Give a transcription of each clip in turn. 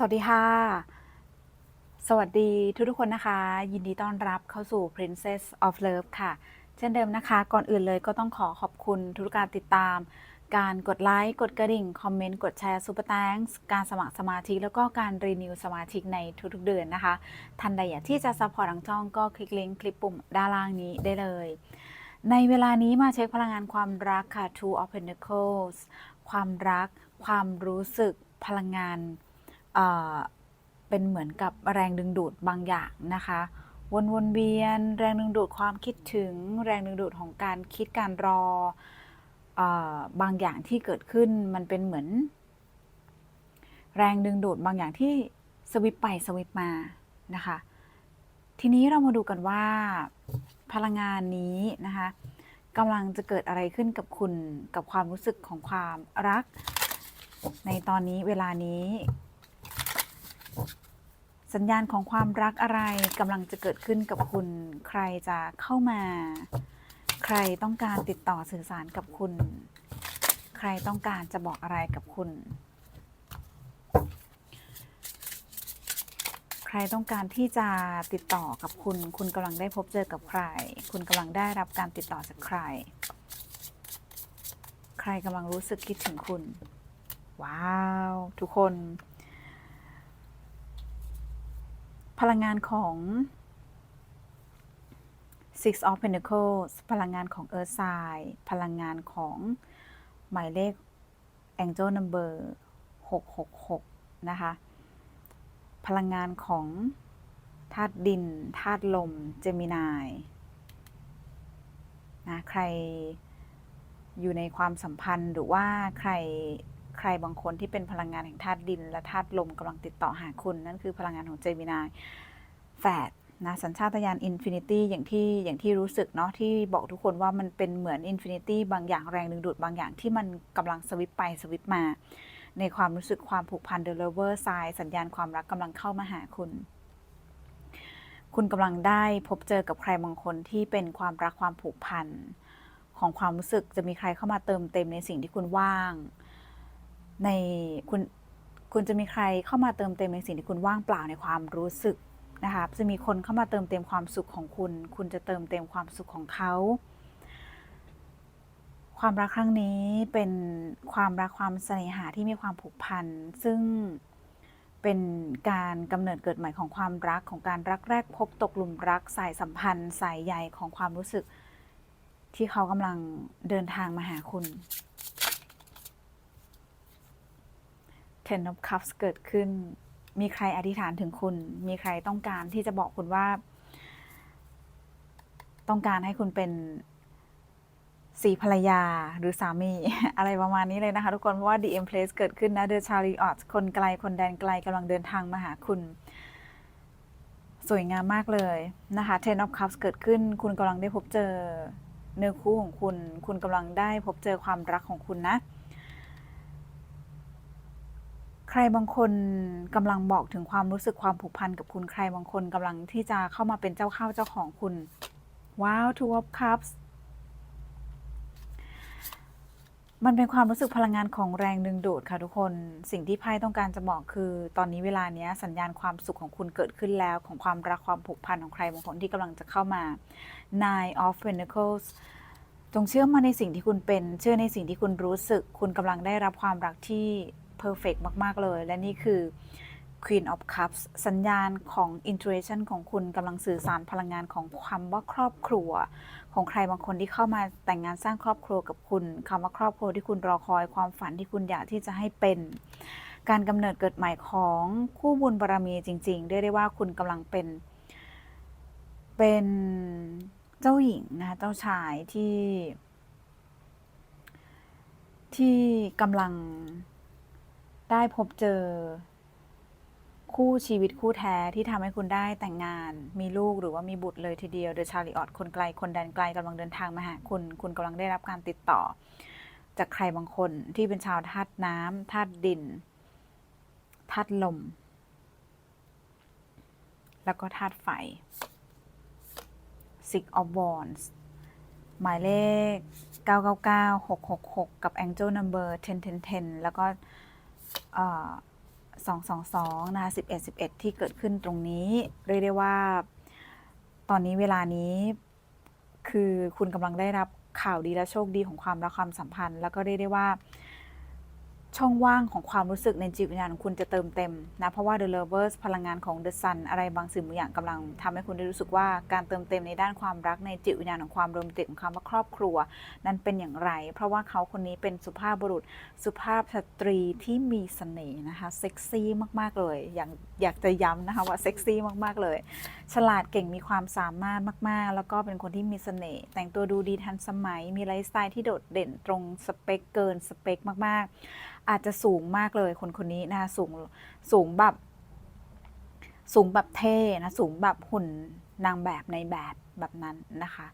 สวัสดีค่ะ สวัสดีทุกทุกคนนะคะ ยินดีต้อนรับเข้าสู่ Princess of Love ค่ะ เช่นเดิมนะคะ ก่อนอื่นเลยก็ต้องขอขอบคุณทุกการติดตาม การกดไลค์ กดกระดิ่ง คอมเมนต์ กดแชร์ซูเปอร์ a n k s การสมัครสมาชิก แล้วก็การรีนิวสมาชิกในทุกๆเดือนนะคะท่านใดอยากที่จะซัพพอร์ตทางช่องก็คลิกลิงก์คลิปปุ่มด้านล่างนี้ได้เลย ในเวลานี้มาเช็คพลังงานความรักค่ะ Two of Pentacles ความรัก ความรู้สึกพลังงาน เป็นเหมือนกับแรงดึงดูดบางอย่างนะคะ วนวนเวียน แรงดึงดูดความคิดถึง แรงดึงดูดของการคิดการรอเออบางอย่างที่เกิดขึ้นมันเป็นเหมือน แรงดึงดูดบางอย่างที่สวิปไปสวิปมานะคะ ทีนี้เรามาดูกันว่า พลังงานนี้นะคะกำลังจะเกิดอะไรขึ้นกับคุณกับความรู้สึกของความรัก ในตอนนี้เวลานี้ สัญญาณของความรักอะไรกำลังจะเกิดขึ้นกับคุณ ใครจะเข้ามา ใครต้องการติดต่อสื่อสารกับคุณ ใครต้องการจะบอกอะไรกับคุณ ใครต้องการที่จะติดต่อกับคุณ คุณกำลังได้พบเจอกับใคร คุณกำลังได้รับการติดต่อจากใคร ใครกำลังรู้สึกคิดถึงคุณ ว้าว ทุกคน พลังงานของ Six of Pentacles พลังงานของ Earth Sign พลังงานของหมายเลข Angel Number 666 นะคะ พลังงานของธาตุดินธาตุลม เจมินายนะใครอยู่ในความสัมพันธ์หรือว่าใคร ใครบางคนที่เป็นพลังงานแห่งธาตุดิน และธาตุลมกำลังติดต่อหาคุณ นั่นคือพลังงานของเจมินายแฝดนะสัญชาตญาณอินฟินิตี้อย่างที่อย่างที่รู้สึกเนาะที่บอกทุกคนว่ามันเป็นเหมือนอินฟินิตี้บางอย่างแรงดึงดูดบางอย่างที่มันกำลังสวิปไปสวิปมา ในความรู้สึกความผูกพันเดลเวอร์ไซสัญญาณความรักกำลังเข้ามาหาคุณ คุณกำลังได้พบเจอกับใครบางคนที่เป็นความรักความผูกพันของความรู้สึกจะมีใครเข้ามาเติมเต็มในสิ่งที่คุณว่าง ในคุณคุณจะมีใครเข้ามาเติมเต็มในสิ่งที่คุณว่างเปล่าในความรู้สึกนะคะจะมีคนเข้ามาเติมเต็มความสุขของคุณ คุณจะเติมเต็มความสุขของเขา ความรักครั้งนี้เป็นความรักความเสน่หาที่มีความผูกพัน ซึ่งเป็นการกำเนิดเกิดใหม่ของความรักของการรักแรกพบตกหลุมรักสายสัมพันธ์สายใยของความรู้สึก ที่เขากำลังเดินทางมาหาคุณ Ten of Cups เกิดขึ้น มีใครอธิษฐานถึงคุณ มีใครต้องการที่จะบอกคุณว่า ต้องการให้คุณเป็นสีภรรยาหรือสามี อะไรประมาณนี้เลยนะคะ ทุกคน เพราะว่า The Empress เกิดขึ้นนะ The Chariot คนไกลคนแดนไกลกำลังเดินทางมาหาคุณสวยงามมากเลยนะคะ Ten of Cups เกิดขึ้น คุณกำลังได้พบเจอเนื้อคู่ของคุณ คุณกำลังได้พบเจอความรักของคุณนะ ใครบางคนกำลังบอกถึงความรู้สึกความผูกพันกับคุณใครบางคนกำลังที่จะเข้ามาเป็นเจ้าข้าวเจ้าของคุณว้าว Two of Cups มันเป็นความรู้สึกพลังงานของแรงดึงดูดค่ะทุกคน สิ่งที่ไพ่ต้องการจะบอกคือ ตอนนี้เวลานี้สัญญาณความสุขของคุณเกิดขึ้นแล้ว ของความรักความผูกพันของใครบางคนที่กำลังจะเข้ามา Nine of Pentacles จงเชื่อมาในสิ่งที่คุณเป็น เชื่อในสิ่งที่คุณรู้สึก คุณกำลังได้รับความรักที่ perfect มาก ๆ เลย และนี่คือ Queen of Cups สัญญาณของ intuition ของคุณกำลังสื่อสารพลังงานของความว่าครอบครัว ของใครบางคนที่เข้ามาแต่งงานสร้างครอบครัวกับคุณคำว่าครอบครัวที่คุณรอคอยความฝันที่คุณอยากที่จะให้เป็น การกำเนิดเกิดใหม่ของคู่บุญบารมีจริงๆเรียกได้ว่าคุณกำลังเป็น เป็นเจ้าหญิงนะเจ้าชายที่ ที่กำลัง ได้พบเจอ คู่ชีวิตคู่แท้ที่ทำให้คุณได้แต่งงาน มีลูกหรือว่ามีบุตรเลยทีเดียวเดอะชาริออตคนไกลคนแดนไกลกำลังเดินทางมาหาคุณ คุณกำลังได้รับการติดต่อ จากใครบางคนที่เป็นชาวธาตุน้ำธาตุดินธาตุลม แล้วก็ธาตุไฟ Six of Wands หมายเลข 999 666 กับ Angel Number 101010 แล้วก็ 222นะคะ11 11 ที่เกิดขึ้นตรงนี้เรียกได้ว่า ตอนนี้เวลานี้คือคุณกำลังได้รับข่าวดีและโชคดีของความรักความสัมพันธ์ แล้วก็เรียกได้ว่า ช่องว่างของความรู้สึกในจิตวิญญาณของคุณจะเติมเต็มนะเพราะว่า The Lovers พลังงานของ The Sun อะไรบางสิ่งบางอย่างกำลังทำให้คุณได้รู้สึกว่าการเติมเต็มในด้านความรักในจิตวิญญาณของความโรแมนติกของคำว่าครอบครัว นั้นเป็นอย่างไร เพราะว่าเขาคนนี้เป็นสุภาพบุรุษ สุภาพสตรีที่มีเสน่ห์นะคะเซ็กซี่มากๆเลย อย่างอยากจะย้ำนะคะว่าเซ็กซี่มากๆเลย ฉลาดเก่งมีความสามารถมาก ๆ แล้วก็เป็นคนที่มีเสน่ห์แต่งตัวดูดีทันสมัย มีไลฟ์สไตล์ที่โดดเด่นตรงสเปคเกินสเปคมาก ๆ อาจจะสูงมากเลยคนคนนี้นะคะสูงสูงแบบสูงแบบเท่นะสูงแบบหุ่นนางแบบในแบบแบบนั้นนะคะ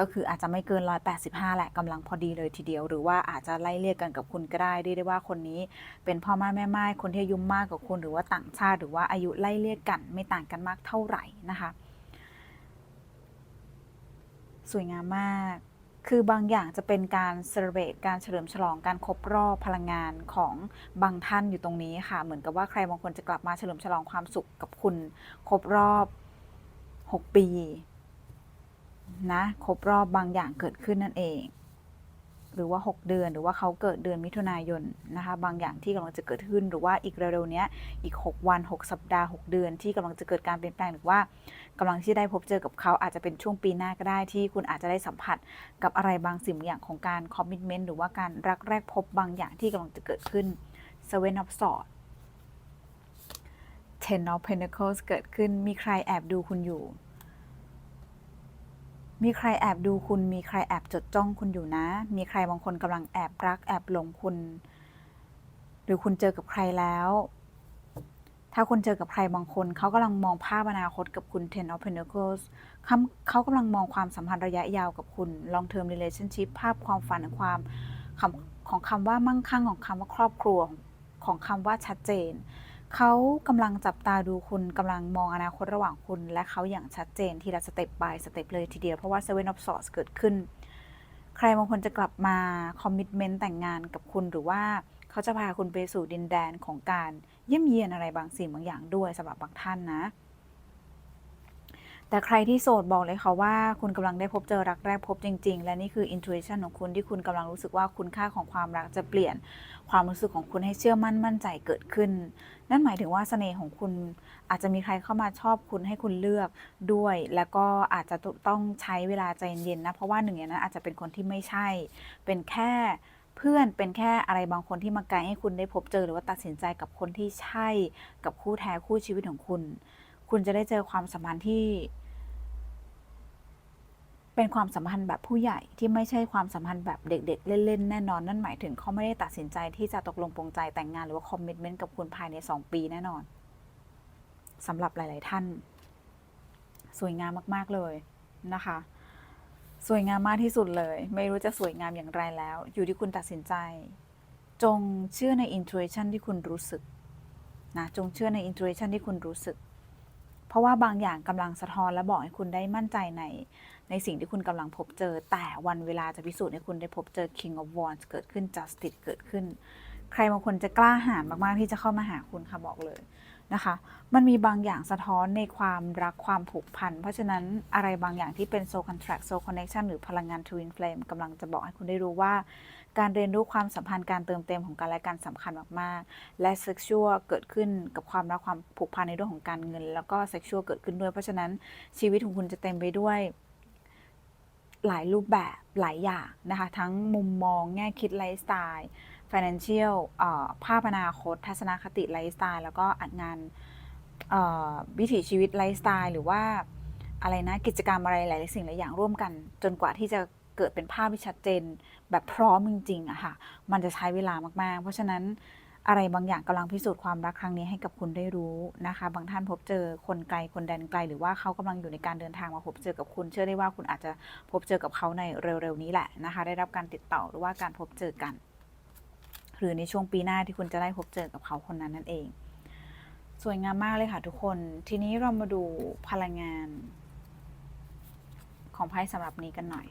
ก็คืออาจจะไม่เกิน 185 แหละกำลังพอดีเลยทีเดียว หรือว่าอาจจะไล่เรียกกันกับคุณก็ได้เรียกได้ว่าคนนี้เป็นพ่อแม่แม่ไม้คนที่อายุมากกว่าคุณหรือว่าต่างชาติ หรือว่าอายุไล่เรียกกันไม่ต่างกันมากเท่าไหร่นะคะ สวยงามมากคือบางอย่างจะเป็นการเซเลบตการเฉลิมฉลองการครบรอบพลังงานของบางท่านอยู่ตรงนี้ค่ะ เหมือนกับว่าใครบางคนจะกลับมาเฉลิมฉลองความสุขกับคุณ ครบรอบ 6 ปี นะครบรอบบางอย่างเกิดขึ้นนั่นเอง หรือว่า 6 เดือนหรือว่าเขาเกิดเดือนมิถุนายนนะคะบางอย่างที่กำลังจะเกิดขึ้นหรือว่าอีกเร็วๆนี้อีก 6 วัน 6 สัปดาห์ 6 เดือน ที่กำลังจะเกิดการเปลี่ยนแปลงหรือว่ากำลังที่ได้พบเจอกับเขาอาจจะเป็นช่วงปีหน้าก็ได้ที่คุณอาจจะได้สัมผัสกับอะไรบางสิ่งอย่างของการคอมมิชเมนต์หรือว่าการรักแรกพบบางอย่างที่กำลังจะเกิดขึ้น Seven of Swords Ten of Pentacles เกิดขึ้นมีใครแอบดูคุณอยู่ มีใครแอบดูคุณ มีใครแอบจดจ้องคุณอยู่นะ มีใครบางคนกำลังแอบรัก แอบหลงคุณ หรือคุณเจอกับใครแล้ว ถ้าคุณเจอกับใครบางคน เขากำลังมองภาพอนาคตกับคุณ Ten of Pentacles เขาเขากำลังมองความสัมพันธ์ระยะยาวกับคุณ long term relationship ภาพความฝันความของคำว่ามั่งคั่งของคำว่าครอบครัวของคำว่าชัดเจน เขากำลังจับตาดูคุณกำลังมองอนาคตระหว่างคุณ และเขาอย่างชัดเจนทีละสเต็ปบายสเต็ปเลยทีเดียว เพราะว่า Seven of Swords เกิดขึ้น ใครบางคนจะกลับมาคอมมิชเมนต์แต่งงานกับคุณหรือว่าเขาจะพาคุณไปสู่ดินแดนของการเยี่ยมเยียนอะไรบางสิ่งบางอย่างด้วยสำหรับบางท่านนะ แต่ใครที่โสดบอกเลยค่ะว่าคุณกำลังได้พบเจอรักแรกพบจริง ๆ และนี่คือ intuition ของคุณที่คุณกำลังรู้สึกว่าคุณค่าของความรักจะเปลี่ยนความรู้สึกของคุณให้เชื่อมั่นมั่นใจเกิดขึ้น นั่นหมายถึงว่าเสน่ห์ของคุณอาจจะมีใครเข้ามาชอบคุณให้คุณเลือกด้วย แล้วก็อาจจะต้องใช้เวลาใจเย็นๆนะเพราะว่าหนึ่งอย่างนั้นอาจจะเป็นคนที่ไม่ใช่ เป็นแค่เพื่อนเป็นแค่อะไรบางคนที่มาไกลให้คุณได้พบเจอหรือว่าตัดสินใจกับคนที่ใช่กับคู่แท้คู่ชีวิตของคุณ คุณจะได้เจอความสัมพันธ์ที่ เป็นความสัมพันธ์แบบผู้ใหญ่ที่ไม่ใช่ความสัมพันธ์แบบเด็ก ๆ เล่นๆ แน่นอน นั่นหมายถึงเขาไม่ได้ตัดสินใจที่จะตกลงปรงใจแต่งงานหรือว่าคอมมิชเมนต์กับคุณภายใน 2 ปีแน่นอนสำหรับหลาย ๆ ท่าน สวยงามมากๆเลยนะคะ สวยงามมากที่สุดเลย ไม่รู้จะสวยงามอย่างไรแล้ว อยู่ที่คุณตัดสินใจ จงเชื่อใน intuition ที่คุณรู้สึกนะจงเชื่อใน intuition ที่คุณรู้สึก เพราะว่าบางอย่างกำลังสะท้อนและบอกให้คุณได้มั่นใจใน ในสิ่งที่คุณกำลังพบเจอ แต่วันเวลาจะพิสูจน์ให้คุณได้พบเจอ King of Wands เกิดขึ้น Justice เกิดขึ้น ใครบางคนจะกล้าหาญมากๆที่จะเข้ามาหาคุณค่ะบอกเลยนะคะ มันมีบางอย่างสะท้อนในความรักความผูกพัน เพราะฉะนั้นอะไรบางอย่างที่เป็น soul contract soul connection หรือพลังงาน twin flame กำลังจะบอกให้คุณได้รู้ว่า การเรียนรู้ความสัมพันธ์การเติมเต็มของกันและกันสำคัญมากๆ และ sexual เกิดขึ้นกับความรักความผูกพันในเรื่องของการเงิน แล้วก็ sexual เกิดขึ้นด้วย เพราะฉะนั้นชีวิตของคุณจะเต็มไปด้วย หลายรูปแบบหลายอย่างนะคะ ทั้งมุมมองแง่คิดไลฟ์สไตล์ financial ภาพอนาคต ทัศนคติไลฟ์สไตล์ แล้วก็อัดงานวิถีชีวิตไลฟ์สไตล์หรือว่าอะไรนะกิจกรรมอะไรหลายสิ่งหลายอย่างร่วมกัน จนกว่าที่จะเกิดเป็นภาพที่ชัดเจน แบบพร้อมจริงๆอะค่ะ มันจะใช้เวลามากๆ เพราะฉะนั้น อะไรบางอย่างกำลังพิสูจน์ความรักครั้งนี้ให้กับคุณได้รู้นะคะ บางท่านพบเจอคนไกลคนแดนไกล หรือว่าเขากำลังอยู่ในการเดินทางมาพบเจอกับคุณ เชื่อได้ว่าคุณอาจจะพบเจอกับเขาในเร็วๆนี้แหละนะคะ ได้รับการติดต่อหรือว่าการพบเจอกัน หรือในช่วงปีหน้าที่คุณจะได้พบเจอกับเขาคนนั้นนั่นเอง สวยงามมากเลยค่ะทุกคน ทีนี้เรามาดูพลังงานของไพ่สำหรับนี้กันหน่อย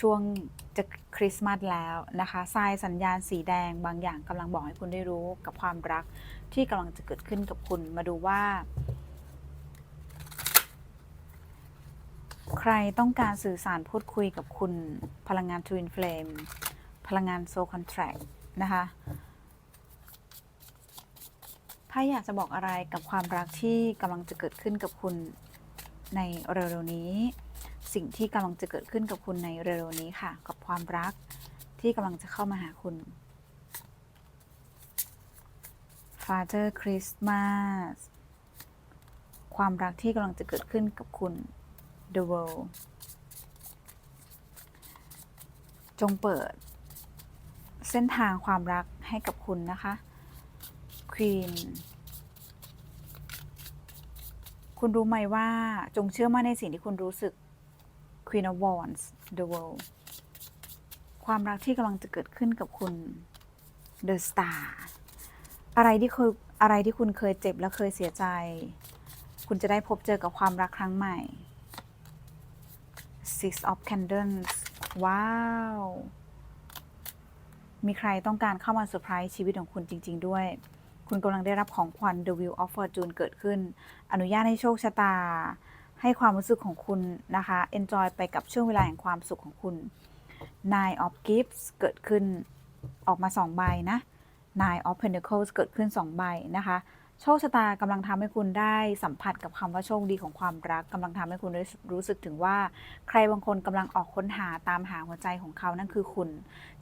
ช่วงจะคริสต์มาสแล้วนะคะทรายสัญญาณสีแดงบางอย่างกำลังบอกให้คุณได้รู้กับความรักที่กำลังจะเกิดขึ้นกับคุณมาดูว่า ใครต้องการสื่อสารพูดคุยกับคุณพลังงาน Twin Flame พลังงาน Soul Contract นะคะถ้าอยากจะบอกอะไรกับความรักที่กำลังจะเกิดขึ้นกับคุณในเร็วๆนี้ สิ่งที่กำลังจะเกิดขึ้นกับคุณในเร็วๆนี้ค่ะ กับความรักที่กำลังจะเข้ามาหาคุณ Father Christmas ความรักที่กำลังจะเกิดขึ้นกับคุณ The World จงเปิด เส้นทางความรักให้กับคุณนะคะ Queen คุณรู้ไหมว่าจงเชื่อมั่นในสิ่งที่คุณรู้สึก Queen of Wands The World ความรักที่กำลังจะเกิดขึ้นกับคุณ The Star อะไรที่เคยอะไรที่คุณเคยเจ็บและเคยเสียใจ คุณจะได้พบเจอกับความรักครั้งใหม่ Six of Candles ว้าว มีใครต้องการเข้ามาเซอร์ไพรส์ชีวิตของคุณจริง ๆ ด้วย คุณกำลังได้รับของขวัญ The Wheel of Fortune เกิดขึ้น อนุญาตให้โชคชะตา ให้ความรู้สึกของคุณนะคะ enjoy ไปกับช่วงเวลาแห่งความสุขของคุณ Nine of Gifts เกิดขึ้นออกมา2ใบนะ Nine of Pentacles เกิดขึ้น2ใบนะคะ โชคชะตากำลังทำให้คุณได้สัมผัสกับคำว่าโชคดีของความรักกำลังทำให้คุณได้รู้สึกถึงว่า ใครบางคนกำลังออกค้นหาตามหาหัวใจของเขานั่นคือคุณ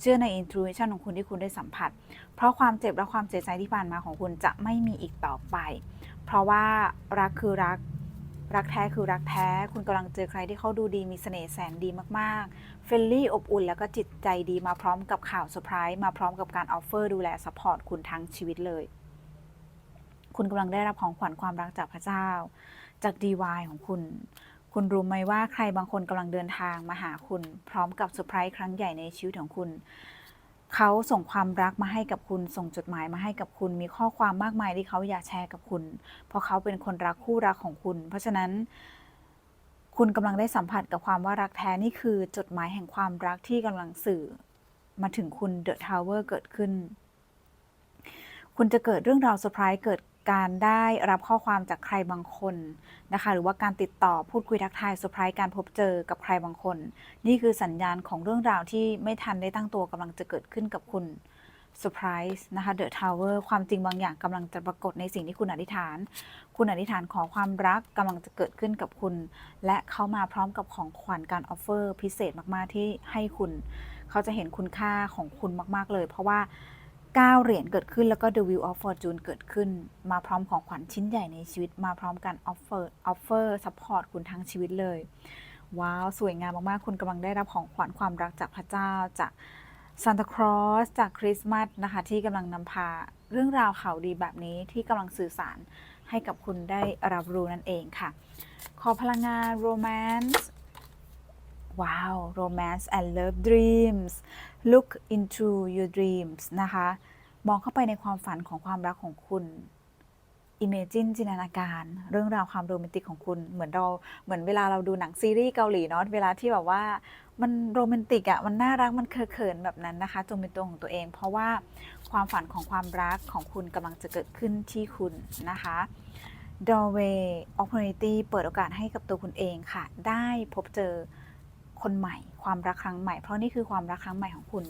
เชื่อใน intuition ของคุณที่คุณได้สัมผัส เพราะความเจ็บและความเสียใจที่ผ่านมาของคุณจะไม่มีอีกต่อไป เพราะว่ารักคือรัก รักแท้คือรักแท้ คุณกำลังเจอใครที่เขาดูดีมีเสน่ห์แสนดีมากๆ เฟรนลี่อบอุ่นแล้วก็จิตใจดีมาพร้อมกับข่าวเซอร์ไพรส์มาพร้อมกับการออฟเฟอร์ดูแลซัพพอร์ตคุณทั้งชีวิตเลย คุณกำลังได้รับของขวัญความรักจากพระเจ้า จาก DY ของคุณ คุณรู้ไหมว่าใครบางคนกำลังเดินทางมาหาคุณ พร้อมกับเซอร์ไพรส์ครั้งใหญ่ในชีวิตของคุณ เขาส่งความรักมาให้กับคุณ ส่งจดหมายมาให้กับคุณ มีข้อความมากมายที่เขาอยากแชร์กับคุณ เพราะเขาเป็นคนรักคู่รักของคุณ เพราะฉะนั้น คุณกำลังได้สัมผัสกับความว่ารักแท้นี่คือจดหมายแห่งความรักที่กำลังสื่อ มาถึงคุณเดอะทาวเวอร์เกิดขึ้น คุณจะเกิดเรื่องราวเซอร์ไพรส์เกิด การได้รับข้อความจากใครบางคนนะคะหรือว่าการติดต่อพูดคุยทักทายเซอร์ไพรส์การพบเจอกับใครบางคน นี่คือสัญญาณของเรื่องราวที่ไม่ทันได้ตั้งตัวกำลังจะเกิดขึ้นกับคุณเซอร์ไพรส์นะคะเดอะทาวเวอร์ความจริงบางอย่างกำลังจะปรากฏในสิ่งที่คุณอธิษฐาน คุณอธิษฐานขอความรักกำลังจะเกิดขึ้นกับคุณ และเขามาพร้อมกับของขวัญการออฟเฟอร์พิเศษมาก ๆ ที่ให้คุณ เขาจะเห็นคุณค่าของคุณมาก ๆ เลย เพราะว่า 9 เหรียญเกิดขึ้นแล้วก็ The Wheel of Fortune เกิดขึ้น มาพร้อมของขวัญชิ้นใหญ่ในชีวิต มาพร้อมกันออฟเฟอร์ออฟเฟอร์ซัพพอร์ตคุณทั้งชีวิตเลย ว้าว สวยงามมาก ๆ คุณกำลังได้รับของขวัญความรักจากพระเจ้าจากซานตาครอสจากคริสต์มาสนะคะ ที่กำลังนำพาเรื่องราวข่าวดีแบบนี้ที่กำลังสื่อสารให้กับคุณได้รับรู้นั่นเองค่ะ ขอพลังงาน romance ว้าว romance and love dreams look into your dreams นะคะ มองเข้าไปในความฝันของความรักของคุณ Imagine จินตนาการ เรื่องราวความโรแมนติกของคุณเหมือนเราเหมือนเวลาเราดูหนังซีรีส์เกาหลีเนาะเวลาที่แบบว่ามันโรแมนติกอะ่ะมันน่ารักมันเคอะๆแบบนั้นนะคะจงเป็นตัวของตัวเอง เพราะว่าความฝันของความรักของคุณกำลังจะเกิดขึ้นที่คุณนะคะ doorway opportunity เปิดโอกาสให้กับตัวคุณเองค่ะ ได้พบเจอ คนใหม่ ความรักครั้งใหม่ เพราะนี่คือความรักครั้งใหม่ของคุณ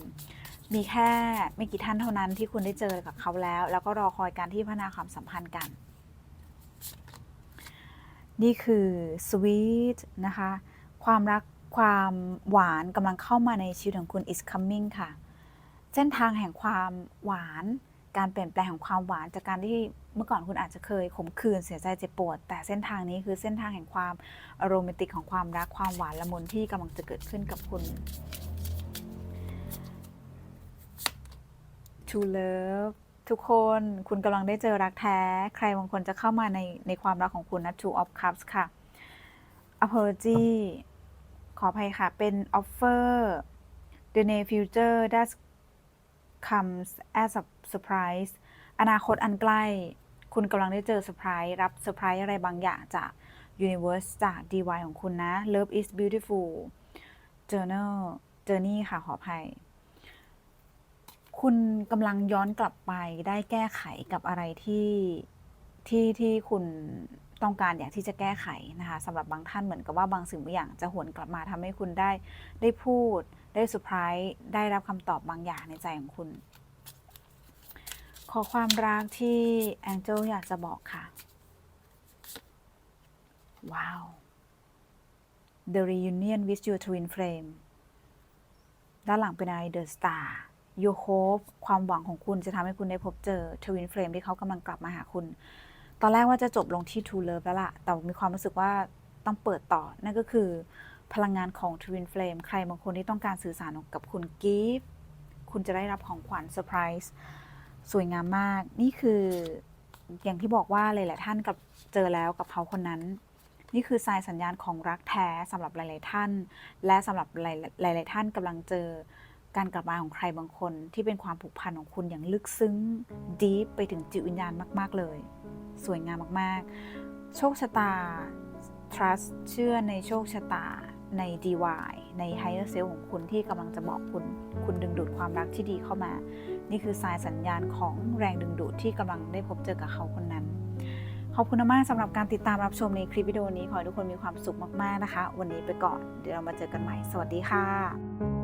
มีแค่ไม่กี่ท่านเท่านั้นที่คุณได้เจอกับเขาแล้ว แล้วก็รอคอยการที่พัฒนาความสัมพันธ์กัน นี่คือสวีทนะคะ ความรักความหวานกำลังเข้ามาในชีวิตของคุณ is coming ค่ะ เส้นทางแห่งความหวาน การเปลี่ยนแปลงของความหวานจากการที่เมื่อก่อนคุณอาจจะเคยขมขื่นเสียใจเจ็บปวด แต่เส้นทางนี้คือเส้นทางแห่งความโรแมนติกของความรักความหวานละมุนที่กำลังจะเกิดขึ้นกับคุณ to love ทุกคนคุณกำลังได้เจอรักแท้ ใครบางคนจะเข้ามาในในความรักของคุณนะ two of cups ค่ะ apology ขออภัยค่ะ เป็น offer the near future that comes as a surprise อนาคตอันใกล้ คุณกำลังได้เจอเซอร์ไพรส์รับเซอร์ไพรส์อะไรบางอย่างจาก universe จาก DY ของคุณนะ love is beautiful journal เจอร์นี่ค่ะขออภัย คุณกำลังย้อนกลับไปได้แก้ไขกับอะไรที่ที่ที่คุณต้องการอยากที่จะแก้ไขนะคะสำหรับบางท่านเหมือนกับว่าบางสิ่งบางอย่างจะหวนกลับมาทำให้คุณได้ได้พูด ได้เซอร์ไพรส์ได้รับคำตอบบางอย่างในใจของคุณ ขอความรักที่แองเจลอยากจะบอกค่ะ ว้าว The reunion with your twin flame ด้านหลังเป็นอะไร The Star Your hope ความหวังของคุณจะทำให้คุณได้พบเจอ twin flame ที่เขากำลังกลับมาหาคุณ ตอนแรกว่าจะจบลงที่ True Love แล้วล่ะ แต่มีความรู้สึกว่าต้องเปิดต่อ นั่นก็คือ พลังงานของ Twin Flame ใครบางคนที่ต้องการสื่อสารกับคุณ Gift คุณจะได้รับของขวัญเซอร์ไพร สวยงามมาก นี่คืออย่างที่บอกว่าหลายๆท่านกับเจอแล้วกับเขาคนนั้น นี่คือสายสัญญาณของรักแท้สำหรับหลายๆท่าน และสำหรับหลายๆท่านกำลังเจอการกลับมาของใครบางคนที่เป็นความผูกพันของคุณอย่างลึกซึ้งดีฟไปถึงจิตวิญญาณมาก ๆ เลย สวยงามมาก ๆ โชคชะตา trust เชื่อในโชคชะตาใน DY ใน higher self ของคุณที่กำลังจะบอกคุณ คุณดึงดูดความรักที่ดีเข้ามา นี่คือสายสัญญาณของแรงดึงดูดที่กำลังได้พบเจอกับเขาคนนั้น ขอบคุณมากสำหรับการติดตามรับชมในคลิปวิดีโอนี้ ขอให้ทุกคนมีความสุขมากๆนะคะ วันนี้ไปก่อน เดี๋ยวเรามาเจอกันใหม่ สวัสดีค่ะ